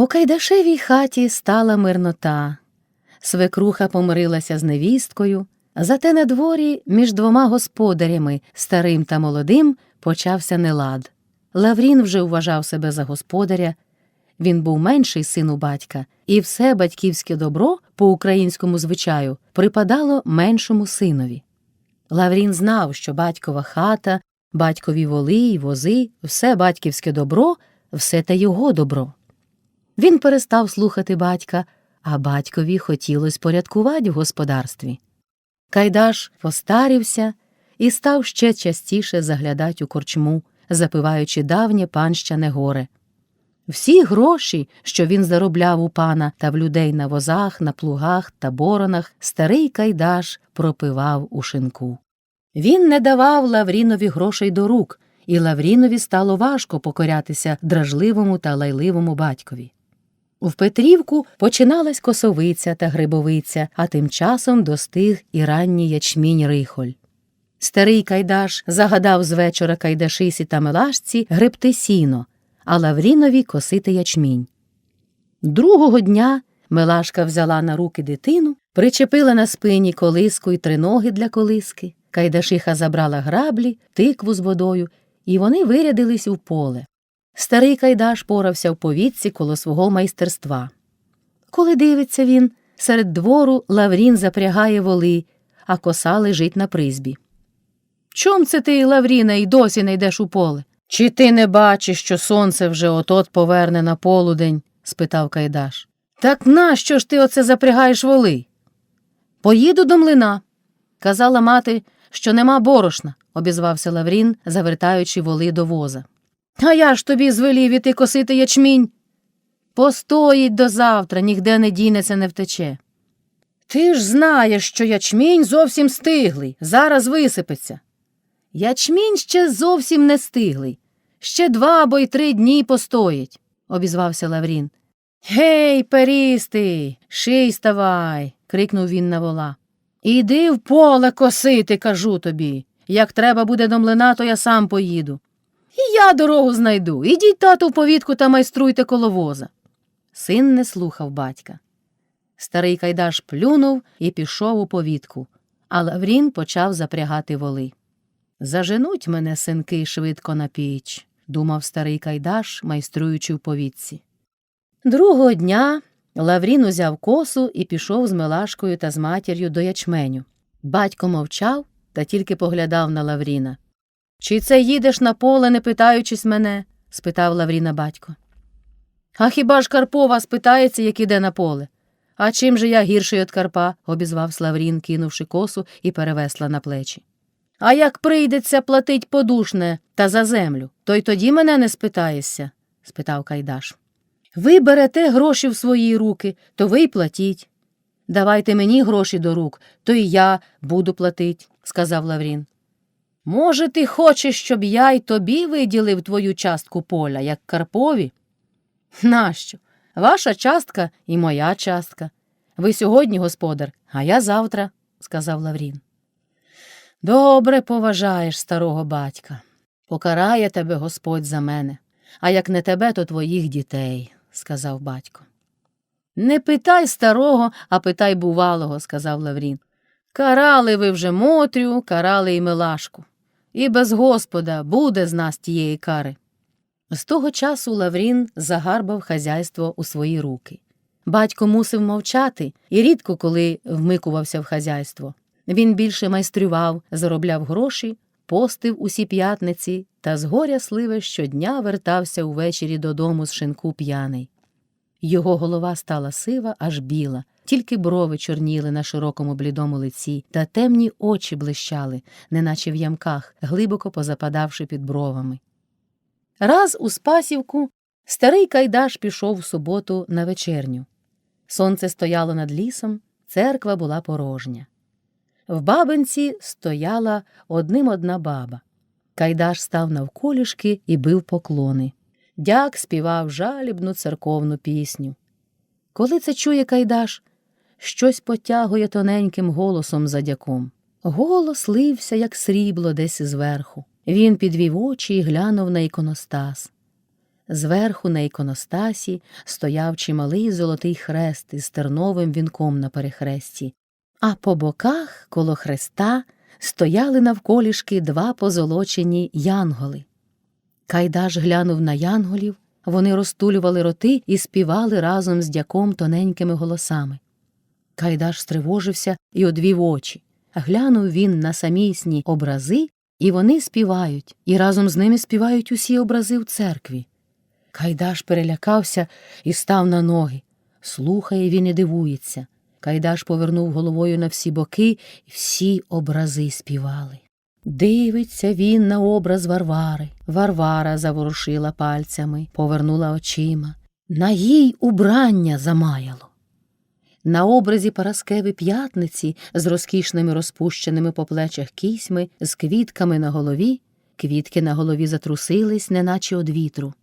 У Кайдашевій хаті стала мирнота. Свекруха помирилася з невісткою, зате на дворі між двома господарями, старим та молодим, почався нелад. Лаврін вже вважав себе за господаря. Він був менший син у батька, і все батьківське добро по українському звичаю припадало меншому синові. Лаврін знав, що батькова хата, батькові воли й вози, все батьківське добро, все те його добро. Він перестав слухати батька, а батькові хотілось порядкувати в господарстві. Кайдаш постарівся і став ще частіше заглядати у корчму, запиваючи давнє панщане горе. Всі гроші, що він заробляв у пана та в людей на возах, на плугах та боронах, старий Кайдаш пропивав у шинку. Він не давав Лаврінові грошей до рук, і Лаврінові стало важко покорятися дражливому та лайливому батькові. В Петрівку починалась косовиця та грибовиця, а тим часом достиг і ранній ячмінь рихоль. Старий Кайдаш загадав з вечора Кайдашисі та Мелашці гребти сіно, а Лаврінові косити ячмінь. Другого дня Мелашка взяла на руки дитину, причепила на спині колиску й триноги для колиски. Кайдашиха забрала граблі, тикву з водою, і вони вирядились у поле. Старий Кайдаш порався в повітці коло свого майстерства. Коли дивиться він, серед двору Лаврін запрягає воли, а коса лежить на призбі. Чом це ти, Лавріне, й досі не йдеш у поле? Чи ти не бачиш, що сонце вже отот поверне на полудень? спитав Кайдаш. Так нащо ж ти оце запрягаєш воли? Поїду до млина. Казала мати, що нема борошна, обізвався Лаврін, завертаючи воли до воза. А я ж тобі звелів іти косити ячмінь. Постоїть до завтра, нігде не дінеться, не втече. Ти ж знаєш, що ячмінь зовсім стиглий, зараз висипеться. Ячмінь ще зовсім не стиглий. Ще два або й три дні постоїть, обізвався Лаврін. Гей, перістий, ший ставай, крикнув він на вола. Іди в поле косити, кажу тобі. Як треба буде до млина, то я сам поїду. І я дорогу знайду. Ідіть, тату, в повітку та майструйте коло воза. Син не слухав батька. Старий Кайдаш плюнув і пішов у повітку, а Лаврін почав запрягати воли. Заженуть мене синки швидко на піч, думав старий Кайдаш, майструючи в повітці. Другого дня Лаврін узяв косу і пішов з Милашкою та з матір'ю до ячменю. Батько мовчав та тільки поглядав на Лавріна. Чи це їдеш на поле, не питаючись мене? спитав Лавріна батько. А хіба ж Карпова спитається, як іде на поле? А чим же я гірший від Карпа? обізвався Лаврін, кинувши косу і перевесла на плечі. А як прийдеться платить подушне та за землю, то й тоді мене не спитаєшся? спитав Кайдаш. Ви берете гроші в свої руки, то ви й платіть. Давайте мені гроші до рук, то й я буду платить, сказав Лаврін. Може, ти хочеш, щоб я й тобі виділив твою частку поля, як Карпові? Нащо? Ваша частка і моя частка. Ви сьогодні, господар, а я завтра, сказав Лаврін. Добре поважаєш старого батька. Покарає тебе Господь за мене, а як не тебе, то твоїх дітей, сказав батько. Не питай старого, а питай бувалого, сказав Лаврін. Карали ви вже Мотрю, карали й Милашку. І без Господа буде з нас тієї кари. З того часу Лаврін загарбав хазяйство у свої руки. Батько мусив мовчати і рідко коли вмикувався в хазяйство. Він більше майстрював, заробляв гроші, постив усі п'ятниці та з горя сливе щодня вертався увечері додому з шинку п'яний. Його голова стала сива, аж біла, тільки брови чорніли на широкому блідому лиці, та темні очі блищали, неначе в ямках, глибоко позападавши під бровами. Раз у Спасівку старий Кайдаш пішов в суботу на вечерню. Сонце стояло над лісом, церква була порожня. В бабинці стояла одним одна баба. Кайдаш став навколішки і бив поклони. Дяк співав жалібну церковну пісню. Коли це чує Кайдаш, щось потягує тоненьким голосом за дяком. Голос лився, як срібло, десь зверху. Він підвів очі і глянув на іконостас. Зверху на іконостасі стояв чималий золотий хрест із терновим вінком на перехресті, а по боках коло хреста стояли навколішки два позолочені янголи. Кайдаш глянув на янголів, вони розтулювали роти і співали разом з дяком тоненькими голосами. Кайдаш стривожився і одвів очі. Глянув він на самісні образи, і вони співають, і разом з ними співають усі образи в церкві. Кайдаш перелякався і став на ноги. Слухає він і дивується. Кайдаш повернув головою на всі боки, і всі образи співали. Дивиться він на образ Варвари. Варвара заворушила пальцями, повернула очима. На їй убрання замаяло. На образі Параскеви п'ятниці з розкішними розпущеними по плечах кісьми, з квітками на голові, квітки на голові затрусились, неначе од вітру.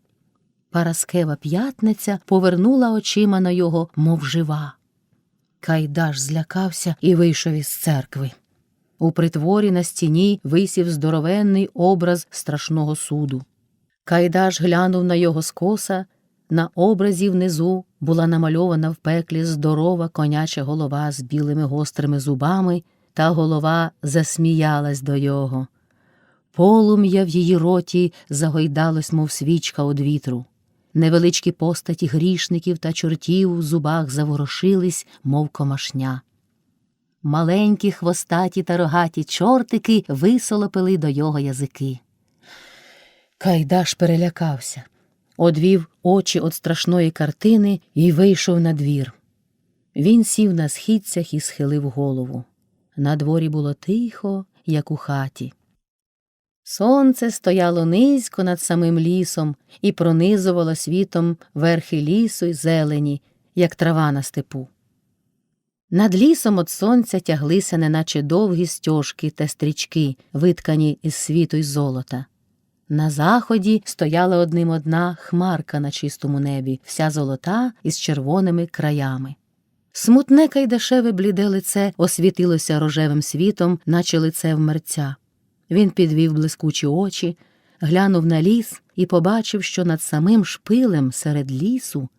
Параскева п'ятниця повернула очима на його, мов жива. Кайдаш злякався і вийшов із церкви. У притворі на стіні висів здоровенний образ страшного суду. Кайдаш глянув на його скоса, на образі внизу була намальована в пеклі здорова коняча голова з білими гострими зубами, та голова засміялась до його. Полум'я в її роті загойдалось, мов свічка од вітру. Невеличкі постаті грішників та чортів в зубах заворошились, мов комашня. Маленькі хвостаті та рогаті чортики висолопили до його язики. Кайдаш перелякався, одвів очі від страшної картини і вийшов на двір. Він сів на східцях і схилив голову. На дворі було тихо, як у хаті. Сонце стояло низько над самим лісом і пронизувало світом верхи лісу й зелені, як трава на степу. Над лісом від сонця тяглися неначе довгі стяжки та стрічки, виткані із світу й золота. На заході стояла одним одна хмарка на чистому небі, вся золота із червоними краями. Смутне кайдашеве бліде лице освітилося рожевим світом, наче лице вмерця. Він підвів блискучі очі, глянув на ліс і побачив, що над самим шпилем серед лісу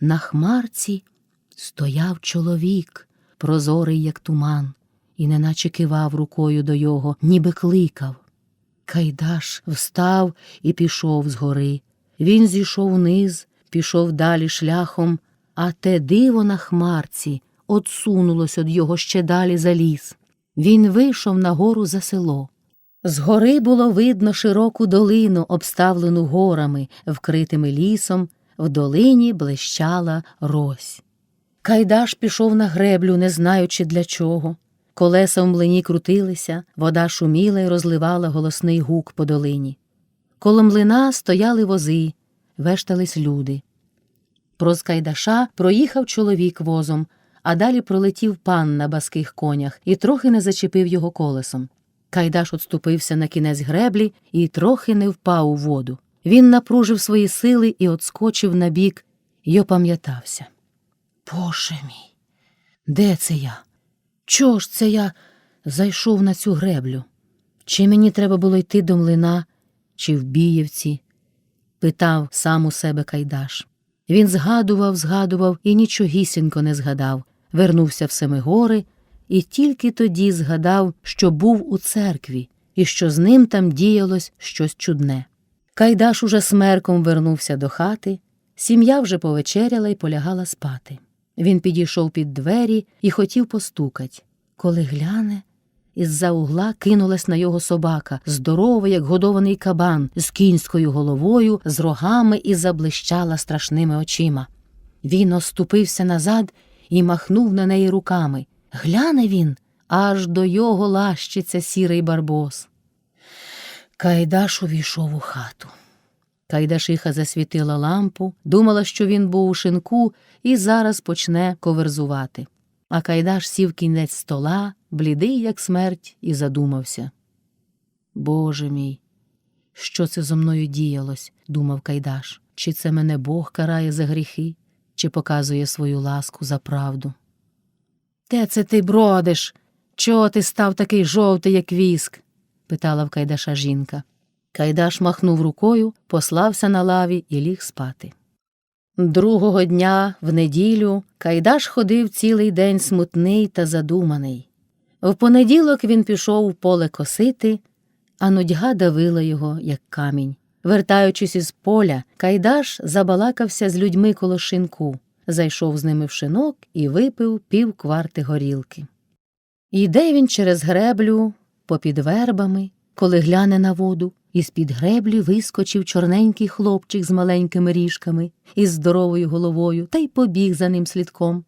на хмарці стояв чоловік, прозорий, як туман, і неначе кивав рукою до його, ніби кликав. Кайдаш встав і пішов згори. Він зійшов вниз, пішов далі шляхом, а те диво на хмарці одсунулось від його ще далі за ліс. Він вийшов на гору за село. Згори було видно широку долину, обставлену горами, вкритими лісом, в долині блищала рось. Кайдаш пішов на греблю, не знаючи для чого. Колеса в млині крутилися, вода шуміла і розливала голосний гук по долині. Коло млина стояли вози, вештались люди. Проз Кайдаша проїхав чоловік возом, а далі пролетів пан на баских конях і трохи не зачепив його колесом. Кайдаш отступився на кінець греблі і трохи не впав у воду. Він напружив свої сили і отскочив на бік й опам'ятався. Боже мій, де це я? Чого ж це я зайшов на цю греблю? Чи мені треба було йти до млина, чи в Біївці? питав сам у себе Кайдаш. Він згадував, згадував і нічогісінько не згадав, вернувся в Семигори і тільки тоді згадав, що був у церкві і що з ним там діялось щось чудне. Кайдаш уже смерком вернувся до хати, сім'я вже повечеряла і полягала спати. Він підійшов під двері і хотів постукать. Коли гляне, із-за угла кинулась на його собака, здоровий, як годований кабан, з кінською головою, з рогами і заблищала страшними очима. Він оступився назад і махнув на неї руками. Гляне він, аж до його лащиться сірий барбос. Кайдаш увійшов у хату. Кайдашиха засвітила лампу, думала, що він був у шинку і зараз почне коверзувати. А Кайдаш сів кінець стола, блідий, як смерть, і задумався. Боже мій, що це зо мною діялось, думав Кайдаш. Чи це мене Бог карає за гріхи, чи показує свою ласку за правду? Де це ти бродиш? Чого ти став такий жовтий, як віск? питала в Кайдаша жінка. Кайдаш махнув рукою, послався на лаві і ліг спати. Другого дня, в неділю, Кайдаш ходив цілий день смутний та задуманий. В понеділок він пішов в поле косити, а нудьга давила його, як камінь. Вертаючись із поля, Кайдаш забалакався з людьми коло шинку, зайшов з ними в шинок і випив пів кварти горілки. Йде він через греблю, попід вербами, коли гляне на воду, і з-під греблі вискочив чорненький хлопчик з маленькими ріжками із здоровою головою та й побіг за ним слідком.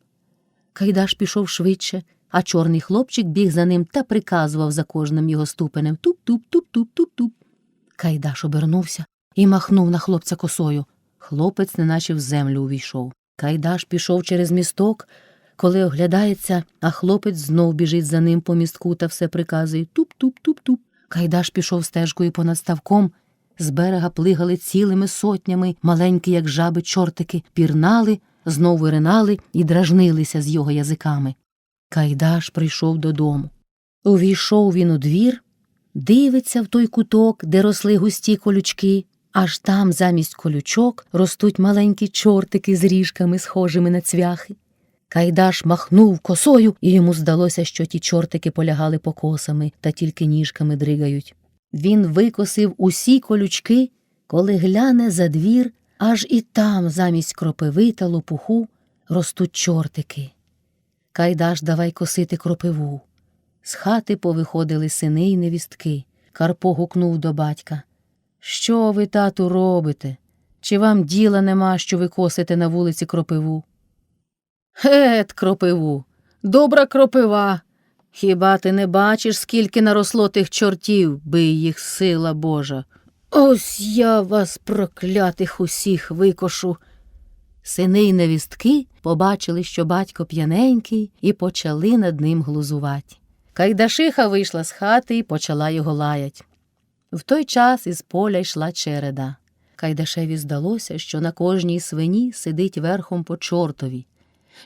Кайдаш пішов швидше, а чорний хлопчик біг за ним та приказував за кожним його ступенем туп-туп-туп-туп-туп-туп. Кайдаш обернувся і махнув на хлопця косою. Хлопець неначе в землю увійшов. Кайдаш пішов через місток, коли оглядається, а хлопець знов біжить за ним по містку та все приказує туп-туп-туп-туп. Кайдаш пішов стежкою понад ставком. З берега плигали цілими сотнями, маленькі, як жаби, чортики, пірнали, знов виринали і дражнилися з його язиками. Кайдаш прийшов додому. Увійшов він у двір, дивиться в той куток, де росли густі колючки, аж там замість колючок ростуть маленькі чортики з ріжками, схожими на цвяхи. Кайдаш махнув косою, і йому здалося, що ті чортики полягали покосами та тільки ніжками дригають. Він викосив усі колючки, коли гляне за двір, аж і там, замість кропиви та лопуху, ростуть чортики. Кайдаш давай косити кропиву. З хати повиходили сини й невістки. Карпо гукнув до батька. Що ви, тату, робите? Чи вам діла нема, що ви косите на вулиці кропиву? Гет, кропиву, добра кропива. Хіба ти не бачиш, скільки наросло тих чортів, бий їх сила Божа? Ось я вас, проклятих усіх, викошу. Сини й невістки побачили, що батько п'яненький, і почали над ним глузувати. Кайдашиха вийшла з хати і почала його лаять. В той час із поля йшла череда. Кайдашеві здалося, що на кожній свині сидить верхом по чортові.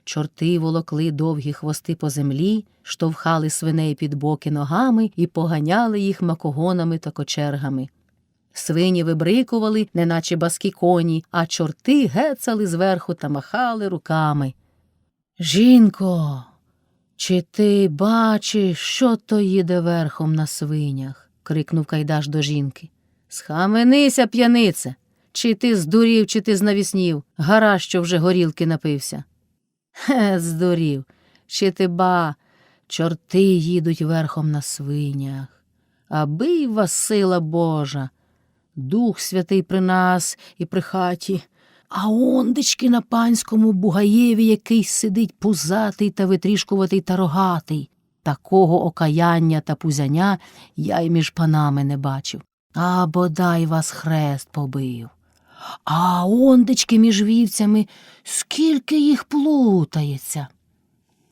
Чорти волокли довгі хвости по землі, штовхали свиней під боки ногами і поганяли їх макогонами та кочергами. Свині вибрикували, неначе баскі коні, а чорти гецали зверху та махали руками. Жінко, чи ти бачиш, що то їде верхом на свинях? крикнув Кайдаш до жінки. Схаменися, п'янице. Чи ти здурів, чи ти знавіснів, гара, що вже горілки напився. Хе, здурів. Чи ти ба, чорти їдуть верхом на свинях. Аби вас сила Божа, Дух святий при нас і при хаті, а ондечки на панському бугаєві якийсь сидить пузатий та витрішкуватий та рогатий. Такого окаяння та пузяня я й між панами не бачив. А бодай вас хрест побив. А ондечки між вівцями, скільки їх плутається.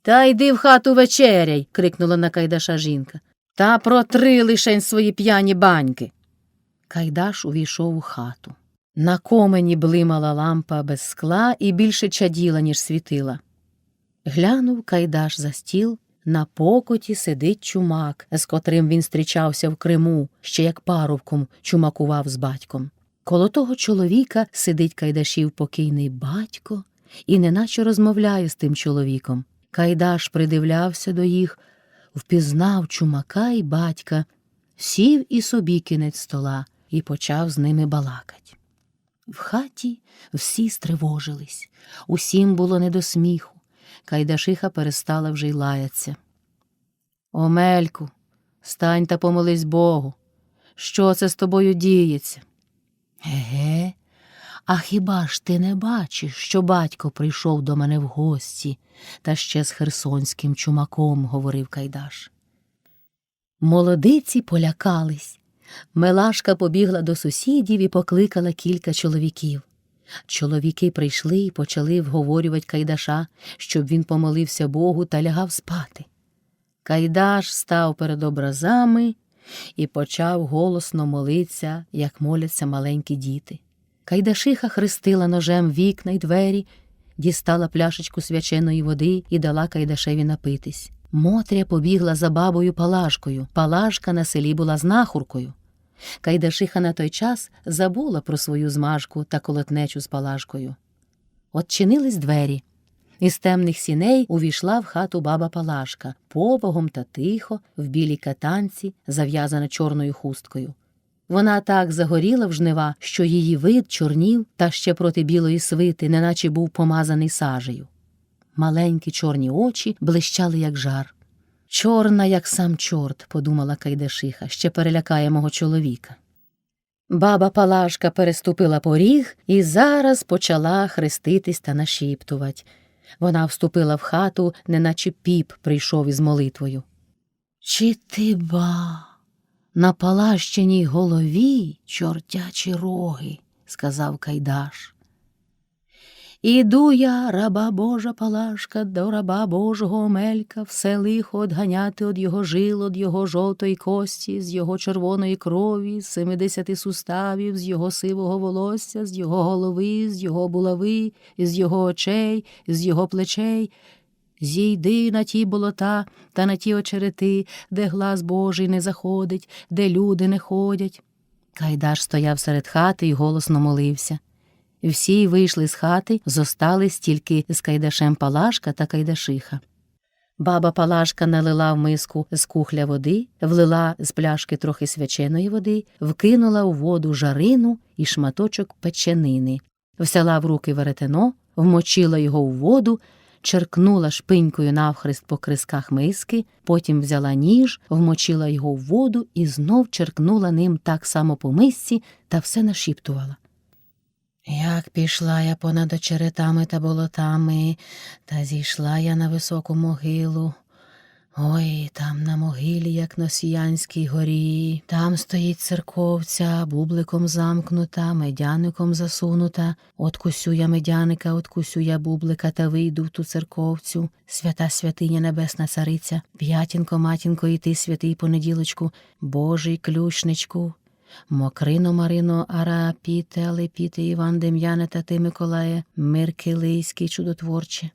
Та йди в хату вечеряй. крикнула на Кайдаша жінка. Та протри лишень свої п'яні баньки. Кайдаш увійшов у хату. На комені блимала лампа без скла і більше чаділа, ніж світила. Глянув Кайдаш за стіл. На покоті сидить чумак, з котрим він зустрічався в Криму, ще як парубком чумакував з батьком. Коло того чоловіка сидить Кайдашів покійний батько і неначе розмовляє з тим чоловіком. Кайдаш придивлявся до їх, впізнав чумака і батька, сів і собі кінець стола і почав з ними балакать. В хаті всі стривожились, усім було не до сміху. Кайдашиха перестала вже й лаятися. Омельку, стань та помолись Богу. Що це з тобою діється? Еге, а хіба ж ти не бачиш, що батько прийшов до мене в гості, та ще з херсонським чумаком, говорив Кайдаш. Молодиці полякались. Мелашка побігла до сусідів і покликала кілька чоловіків. Чоловіки прийшли і почали вговорювати Кайдаша, щоб він помолився Богу та лягав спати. Кайдаш став перед образами і почав голосно молитися, як моляться маленькі діти. Кайдашиха хрестила ножем вікна й двері, дістала пляшечку свяченої води і дала Кайдашеві напитись. Мотря побігла за бабою Палашкою. Палашка на селі була знахуркою. Кайдашиха на той час забула про свою змажку та колотнечу з палашкою. От чинились двері. Із темних сіней увійшла в хату баба Палашка, повагом та тихо, в білій катанці, зав'язана чорною хусткою. Вона так загоріла в жнива, що її вид чорнів та ще проти білої свити, неначе був помазаний сажею. Маленькі чорні очі блищали, як жар. Чорна, як сам чорт, подумала Кайдашиха, ще перелякає мого чоловіка. Баба Палашка переступила поріг і зараз почала хреститись та нашіптувати. Вона вступила в хату, неначе піп прийшов із молитвою. Чи ти ба? На палащеній голові чортячі роги, сказав Кайдаш. Іду я, раба Божа Палашка, до раба Божого Омелька, все лихо одганяти од його жил, од його жовтої кості, з його червоної крові, з семидесяти суставів, з його сивого волосся, з його голови, з його булави, з його очей, з його плечей. Зійди на ті болота та на ті очерети, де глас Божий не заходить, де люди не ходять. Кайдаш стояв серед хати і голосно молився. Всі вийшли з хати, зостались тільки з Кайдашем Палашка та Кайдашиха. Баба Палашка налила в миску з кухля води, влила з пляшки трохи свяченої води, вкинула у воду жарину і шматочок печенини, взяла в руки веретено, вмочила його у воду, черкнула шпинькою навхрест по крисках миски, потім взяла ніж, вмочила його в воду і знов черкнула ним так само по мисці та все нашіптувала. Як пішла я понад очеретами та болотами, та зійшла я на високу могилу. Ой, там на могилі, як на Сіянській горі, там стоїть церковця, бубликом замкнута, медяником засунута. Откусю я медяника, откусю я бублика та вийду в ту церковцю. Свята святиня небесна цариця, п'ятінко, матінко, і ти, святий понеділочку, Божий ключничку. Мокрино Марино, Ара, Піте, Алепіте, Іван Дем'яне та ти, Миколає, мир килийський чудотворче.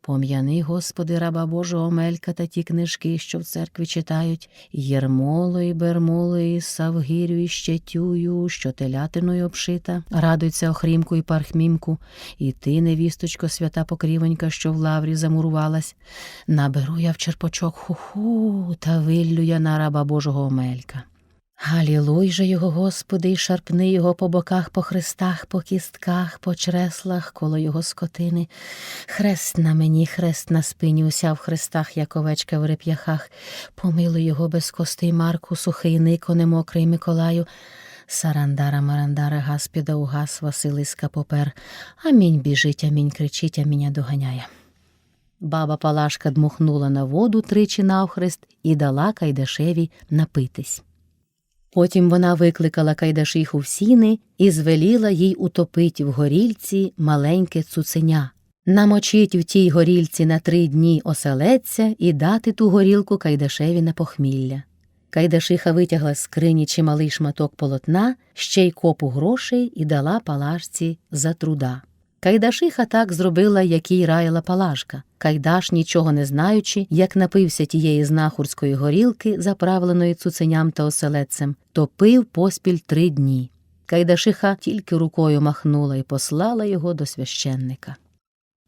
Пом'яни, Господи, раба Божого Мелька та ті книжки, що в церкві читають, Єрмоло і Бермоло, і Савгірю, і Щетюю, що телятиною обшита, радуйся охрімку і пархмімку, і ти, невісточко, свята покрівонька, що в лаврі замурувалась. Наберу я в черпочок ху-ху, та виллю я на раба Божого Омелька. Галілуй же його, Господи, і шарпни його по боках, по хрестах, по кістках, по чреслах, коло його скотини. Хрест на мені, хрест на спині, уся в хрестах, як овечка в реп'яхах. Помилуй його без костей Марку, сухий Никоне, мокрий Миколаю. Сарандара, Марандара, Гаспіда, угас, Василиска попер. Амінь біжить, амінь кричить, амінь доганяє. Баба Палашка дмухнула на воду тричі навхрест і дала Кайдашеві напитись. Потім вона викликала Кайдашиху в сіни і звеліла їй утопить в горільці маленьке цуценя, намочить в тій горільці на три дні оселедця і дати ту горілку Кайдашеві на похмілля. Кайдашиха витягла з скрині чималий шматок полотна, ще й копу грошей і дала палашці за труда. Кайдашиха так зробила, як їй раяла палашка. Кайдаш, нічого не знаючи, як напився тієї знахурської горілки, заправленої цуценям та оселедцем, то пив поспіль три дні. Кайдашиха тільки рукою махнула і послала його до священника.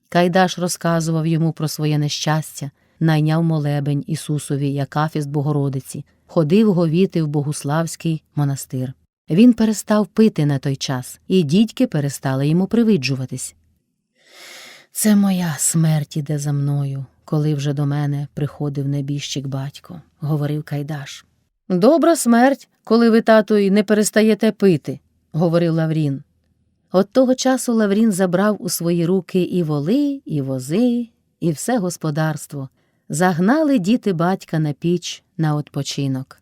Кайдаш розказував йому про своє нещастя, найняв молебень Ісусові як афіст Богородиці, ходив говіти в Богуславський монастир. Він перестав пити на той час, і дідьки перестали йому привиджуватись. Це моя смерть іде за мною, коли вже до мене приходив небіжчик батько, говорив Кайдаш. Добра смерть, коли ви, тато, й не перестаєте пити, говорив Лаврін. От того часу Лаврін забрав у свої руки і воли, і вози, і все господарство. Загнали діти батька на піч на odpoczynок.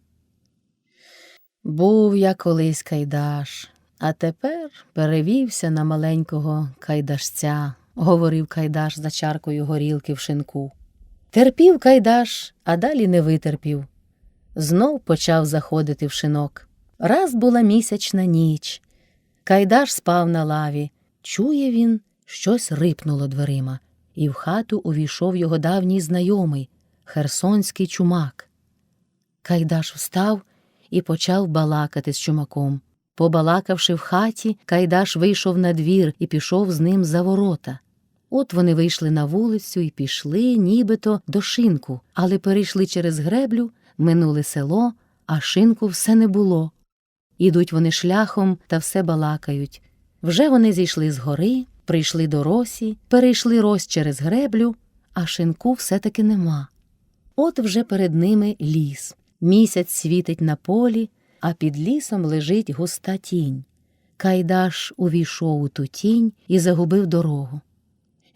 Був я колись Кайдаш, а тепер перевівся на маленького кайдашця, говорив Кайдаш за чаркою горілки в шинку. Терпів Кайдаш, а далі не витерпів. Знов почав заходити в шинок. Раз була місячна ніч. Кайдаш спав на лаві. Чує він, щось рипнуло дверима, і в хату увійшов його давній знайомий, херсонський чумак. Кайдаш встав і почав балакати з чумаком. Побалакавши в хаті, Кайдаш вийшов на двір і пішов з ним за ворота. От вони вийшли на вулицю і пішли, нібито до шинку, але перейшли через греблю, минули село, а шинку все не було. Ідуть вони шляхом та все балакають. Вже вони зійшли з гори, прийшли до росі, перейшли рось через греблю, а шинку все-таки нема. От вже перед ними ліс. Місяць світить на полі, а під лісом лежить густа тінь. Кайдаш увійшов у ту тінь і загубив дорогу.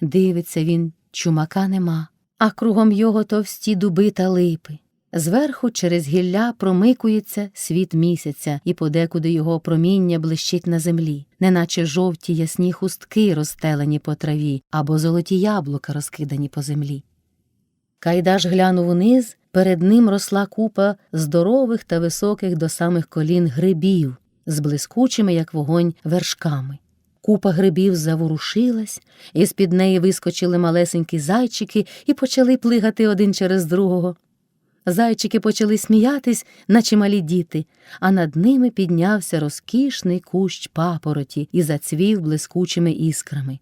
Дивиться він, чумака нема, а кругом його товсті дуби та липи. Зверху через гілля промикується світ місяця, і подекуди його проміння блищить на землі, неначе жовті ясні хустки розстелені по траві або золоті яблука розкидані по землі. Кайдаш глянув униз, перед ним росла купа здорових та високих до самих колін грибів з блискучими, як вогонь, вершками. Купа грибів заворушилась, і з-під неї вискочили малесенькі зайчики і почали плигати один через другого. Зайчики почали сміятись, наче малі діти, а над ними піднявся розкішний кущ папороті і зацвів блискучими іскрами.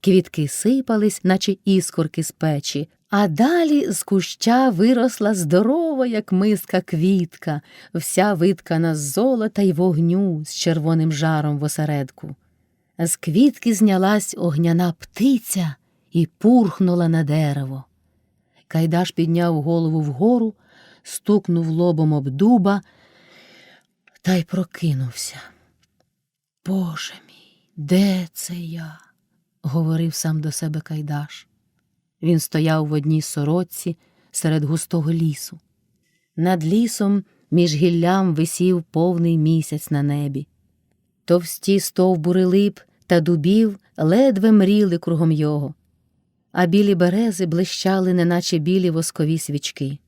Квітки сипались, наче іскорки з печі, а далі з куща виросла здорова, як миска квітка, вся виткана з золота й вогню з червоним жаром в осередку. З квітки знялась огняна птиця і пурхнула на дерево. Кайдаш підняв голову вгору, стукнув лобом об дуба та й прокинувся. Боже мій, де це я? говорив сам до себе Кайдаш. Він стояв в одній сорочці серед густого лісу. Над лісом між гіллям висів повний місяць на небі. Товсті стовбури лип та дубів ледве мріли кругом його, а білі берези блищали, неначе білі воскові свічки.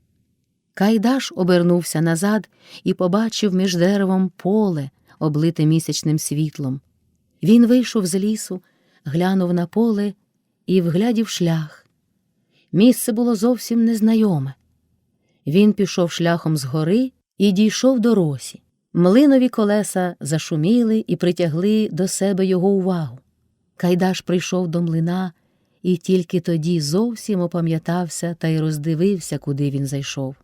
Кайдаш обернувся назад і побачив між деревом поле, облите місячним світлом. Він вийшов з лісу, глянув на поле і вглядів шлях. Місце було зовсім незнайоме. Він пішов шляхом з гори і дійшов до росі. Млинові колеса зашуміли і притягли до себе його увагу. Кайдаш прийшов до млина і тільки тоді зовсім опам'ятався та й роздивився, куди він зайшов.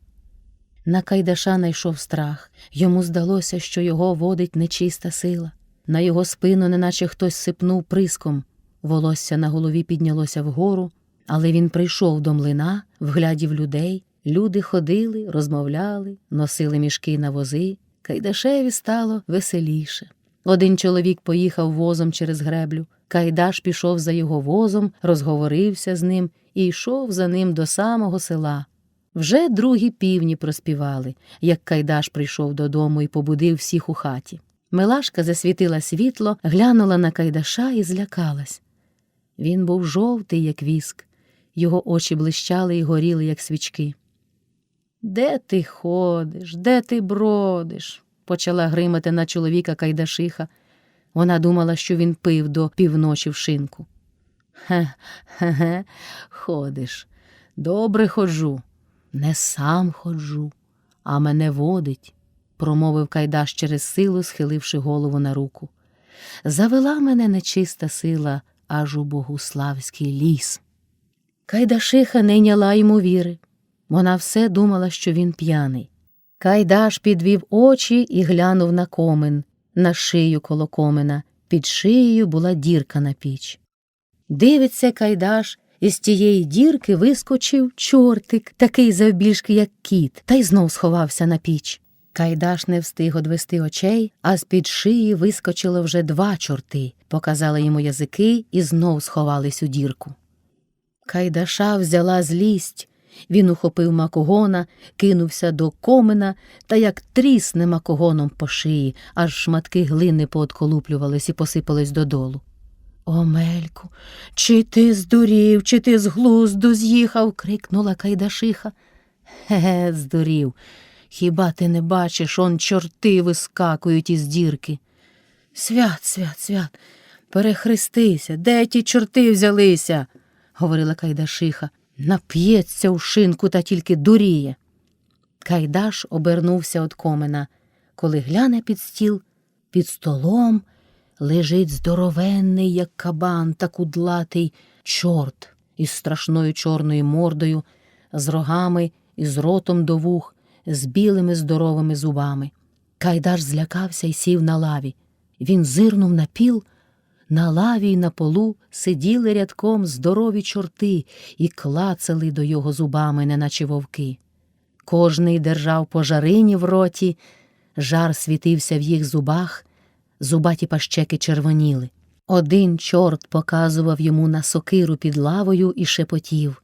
На Кайдаша найшов страх. Йому здалося, що його водить нечиста сила. На його спину, неначе хтось сипнув приском. Волосся на голові піднялося вгору, але він прийшов до млина, вглядів людей. Люди ходили, розмовляли, носили мішки на вози. Кайдашеві стало веселіше. Один чоловік поїхав возом через греблю. Кайдаш пішов за його возом, розговорився з ним і йшов за ним до самого села. Вже другі півні проспівали, як Кайдаш прийшов додому і побудив всіх у хаті. Милашка засвітила світло, глянула на Кайдаша і злякалась. Він був жовтий, як віск, його очі блищали і горіли, як свічки. Де ти ходиш, де ти бродиш? почала гримати на чоловіка Кайдашиха. Вона думала, що він пив до півночі в шинку. Хе, хе, хе, ходиш. Добре ходжу. Не сам ходжу, а мене водить, промовив Кайдаш через силу, схиливши голову на руку. Завела мене нечиста сила аж у богуславський ліс. Кайдашиха не йняла йому віри. Вона все думала, що він п'яний. Кайдаш підвів очі і глянув на комин, на шию коло комина. Під шиєю була дірка на піч. Дивиться Кайдаш, із тієї дірки вискочив чортик, такий завбільшки, як кіт, та й знов сховався на піч. Кайдаш не встиг одвести очей, а з під шиї вискочило вже два чорти, показали йому язики і знов сховались у дірку. Кайдаша взяла злість. Він ухопив макогона, кинувся до комина та як трісне макогоном по шиї, аж шматки глини поотколуплювались і посипались додолу. Омельку, чи ти здурів, чи ти з глузду з'їхав? крикнула Кайдашиха. Ге, здурів. Хіба ти не бачиш, он чорти вискакують із дірки? Свят, свят, свят, перехрестися, де ті чорти взялися? Говорила Кайдашиха. Нап'ється у шинку та тільки дуріє. Кайдаш обернувся від комина. коли гляне під стіл, під столом лежить здоровенний, як кабан та кудлатий чорт із страшною чорною мордою, з рогами і з ротом до вух, з білими здоровими зубами. Кайдаш злякався і сів на лаві. Він зирнув на піл. На лаві й на полу сиділи рядком здорові чорти і клацали до його зубами, неначе вовки. Кожний держав по жарині в роті, жар світився в їх зубах, зубаті пащеки червоніли. Один чорт показував йому на сокиру під лавою і шепотів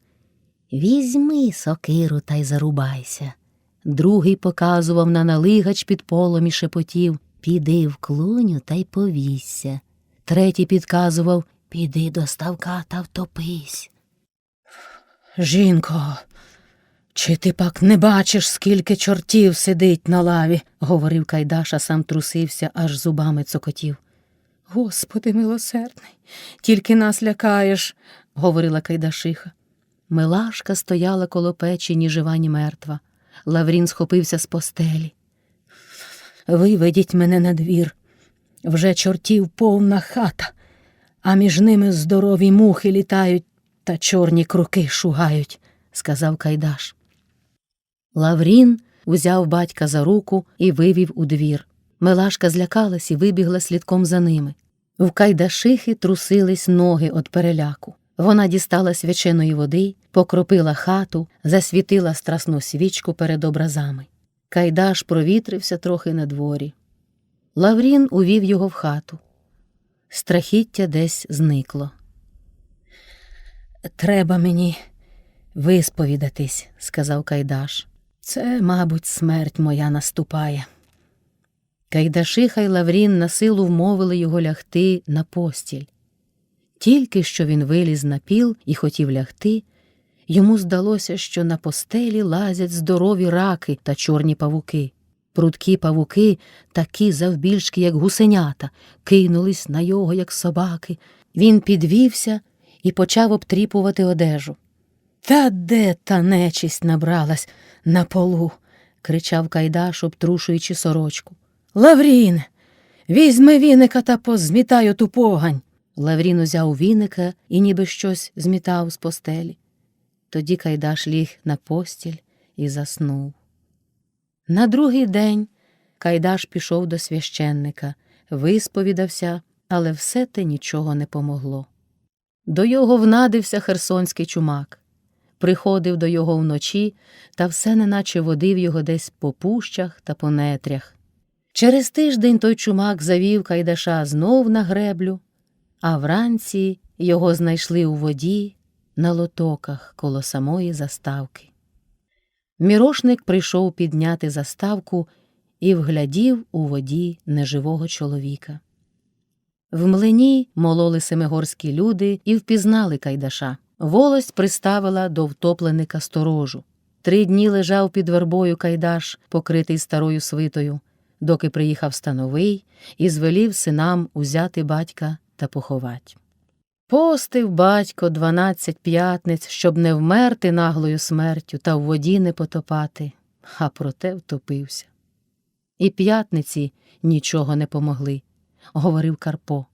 Візьми сокиру та й зарубайся. Другий показував на налигач під полом і шепотів Піди в клуню та й повісся. Третій підказував Піди до ставка та втопись. Жінко, чи ти пак не бачиш, скільки чортів сидить на лаві? говорив Кайдаш, а сам трусився, аж зубами цокотів. Господи милосердний, тільки нас лякаєш, говорила Кайдашиха. Милашка стояла коло печі, ні жива, ні мертва. Лаврін схопився з постелі. Виведіть мене на двір. Вже чортів повна хата, а між ними здорові мухи літають та чорні круки шугають, сказав Кайдаш. Лаврін узяв батька за руку і вивів у двір. Милашка злякалась і вибігла слідком за ними. В Кайдашихи трусились ноги від переляку. Вона дістала свяченої води, покропила хату, засвітила страсну свічку перед образами. Кайдаш провітрився трохи на дворі. Лаврін увів його в хату. Страхіття десь зникло. Треба мені висповідатись, сказав Кайдаш. Це, мабуть, смерть моя наступає. Кайдашиха й Лаврін на силу вмовили його лягти на постіль. Тільки що він виліз на піл і хотів лягти, йому здалося, що на постелі лазять здорові раки та чорні павуки. Прудкі павуки, такі завбільшки, як гусенята, кинулись на його, як собаки. Він підвівся і почав обтріпувати одежу. Та де та нечисть набралась на полу? кричав Кайдаш, обтрушуючи сорочку. Лаврін, візьми віника та позмітай оту погань. Лаврін узяв віника і ніби щось змітав з постелі. Тоді Кайдаш ліг на постіль і заснув. На другий день Кайдаш пішов до священника, висповідався, але все те нічого не помогло. До його внадився херсонський чумак. Приходив до його вночі та все неначе водив його десь по пущах та по нетрях. Через тиждень той чумак завів Кайдаша знов на греблю, а вранці його знайшли у воді на лотоках коло самої заставки. Мірошник прийшов підняти заставку і вглядів у воді неживого чоловіка. В млині мололи семигорські люди і впізнали Кайдаша. Волость приставила до втопленика сторожу. Три дні лежав під вербою Кайдаш, покритий старою свитою, доки приїхав становий і звелів синам узяти батька та поховать. Постив батько дванадцять п'ятниць, щоб не вмерти наглою смертю та в воді не потопати, а проте втопився. І п'ятниці нічого не помогли, говорив Карпо.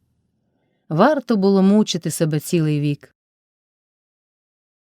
Варто було мучити себе цілий вік.